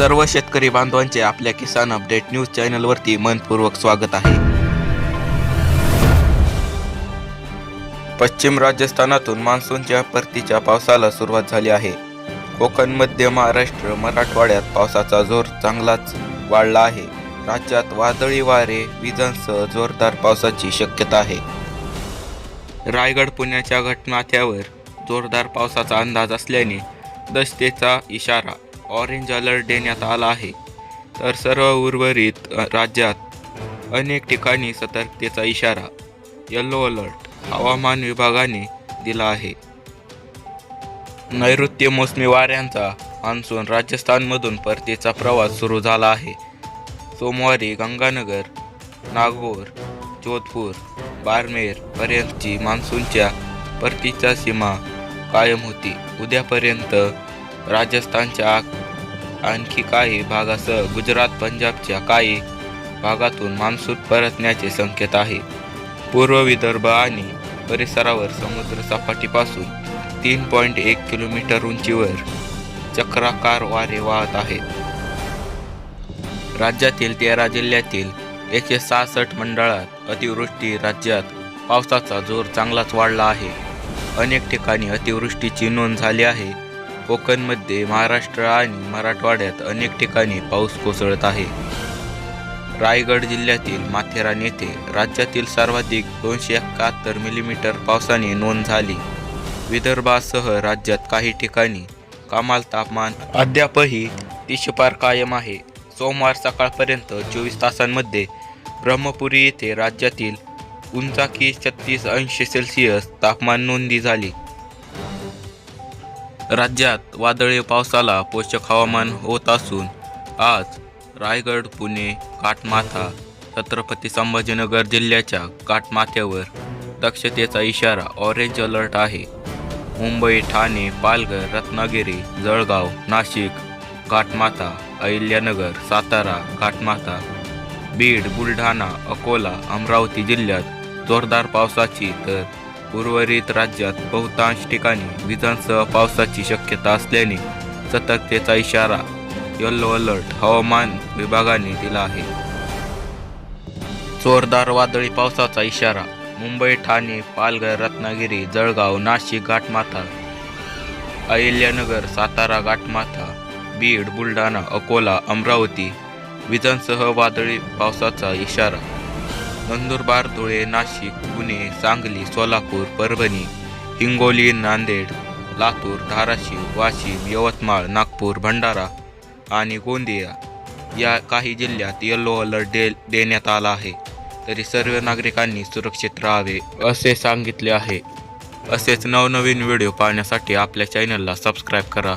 सर्व शेतकरी बांधवांचे आपल्या किसान अपडेट न्यूज चॅनलवरती मनपूर्वक स्वागत आहे. पश्चिम राजस्थानातून मान्सूनच्या परतीच्या पावसाला सुरुवात झाली आहे. कोकण मध्य महाराष्ट्र मराठवाड्यात पावसाचा जोर चांगलाच वाढला आहे. राज्यात वादळी वारे विजांसह जोरदार पावसाची शक्यता आहे. रायगड पुण्याच्या घटनाथ्यावर जोरदार पावसाचा अंदाज असल्याने दस्तेचा इशारा ऑरेंज अलर्ट देण्यात आला आहे. तर सर्व उर्वरित राज्यात अनेक ठिकाणी सतर्कतेचा इशारा येलो अलर्ट हवामान विभागाने दिला आहे. नैऋत्य मोसमी वाऱ्यांचा मान्सून राजस्थानमधून परतीचा प्रवास सुरू झाला आहे. सोमवारी गंगानगर नागोर जोधपूर बारमेर पर्यंतची मान्सूनच्या परतीच्या सीमा कायम होती. उद्यापर्यंत राजस्थानच्या आणखी काही भागासह गुजरात पंजाबच्या काही भागातून मान्सून परतण्याचे संकेत आहे. पूर्व विदर्भ आणि परिसरावर समुद्र सपाटीपासून तीन पॉईंट एक किलोमीटर उंचीवर चक्राकार वारे वाहत आहेत. राज्यातील तेरा जिल्ह्यातील एकशे सहासष्ट मंडळात अतिवृष्टी राज्यात पावसाचा जोर चांगलाच वाढला आहे. अनेक ठिकाणी अतिवृष्टीची नोंद झाली आहे. कोकणमध्ये महाराष्ट्र आणि मराठवाड्यात अनेक ठिकाणी पाऊस कोसळत आहे. रायगड जिल्ह्यातील माथेरान येथे राज्यातील सर्वाधिक दोनशे एकाहत्तर मिलीमीटर पावसाने नोंद झाली. विदर्भासह राज्यात काही ठिकाणी कमाल तापमान अद्यापही तिशपार कायम आहे. सोमवार सकाळपर्यंत चोवीस तासांमध्ये ब्रह्मपुरी येथे राज्यातील उंचाकी छत्तीस अंश सेल्सिअस तापमान नोंदी झाली. राज्यात वादळी पावसाला पोषक हवामान होत असून आज रायगड पुणे काटमाथा छत्रपती संभाजीनगर जिल्ह्याच्या काटमाथ्यावर दक्षतेचा इशारा ऑरेंज अलर्ट आहे. मुंबई ठाणे पालघर रत्नागिरी जळगाव नाशिक घाटमाथा अहिल्यानगर सातारा घाटमाथा बीड बुलढाणा अकोला अमरावती जिल्ह्यात जोरदार पावसाची तर उर्वरित राज्यात बहुतांश ठिकाणी विजांसह पावसाची शक्यता असल्याने सतर्कतेचा इशारा येल्लो अलर्ट हवामान विभागाने दिला आहे. जोरदार वादळी पावसाचा इशारा मुंबई ठाणे पालघर रत्नागिरी जळगाव नाशिक घाटमाथा अहिल्यानगर सातारा घाटमाथा बीड बुलढाणा अकोला अमरावती विजांसह वादळी पावसाचा इशारा नंदुरबार धुळे नाशिक पुणे सांगली सोलापूर परभणी हिंगोली नांदेड लातूर धाराशिव वाशिम यवतमाळ नागपूर भंडारा आणि गोंदिया या काही जिल्ह्यात येलो अलर्ट दे देण्यात आला आहे. तरी सर्व नागरिकांनी सुरक्षित राहावे असे सांगितले आहे. असेच नवनवीन व्हिडिओ पाहण्यासाठी आपल्या चॅनलला सबस्क्राईब करा.